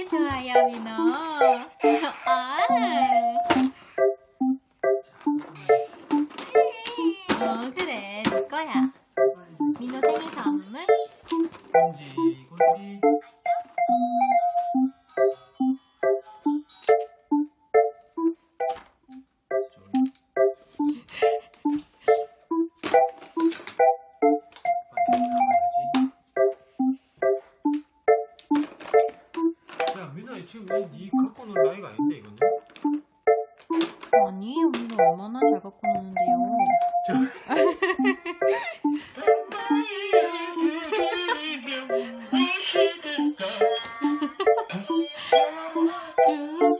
되게 좋아요, 민호. 아. 어, 그래, 내 거야. 민호 생일 선물. 공지, 공지. 야 민아 지금 니 갖고 놀 나이가 아닌데 이거는? 아니 우리 얼마나 잘 갖고 노는데요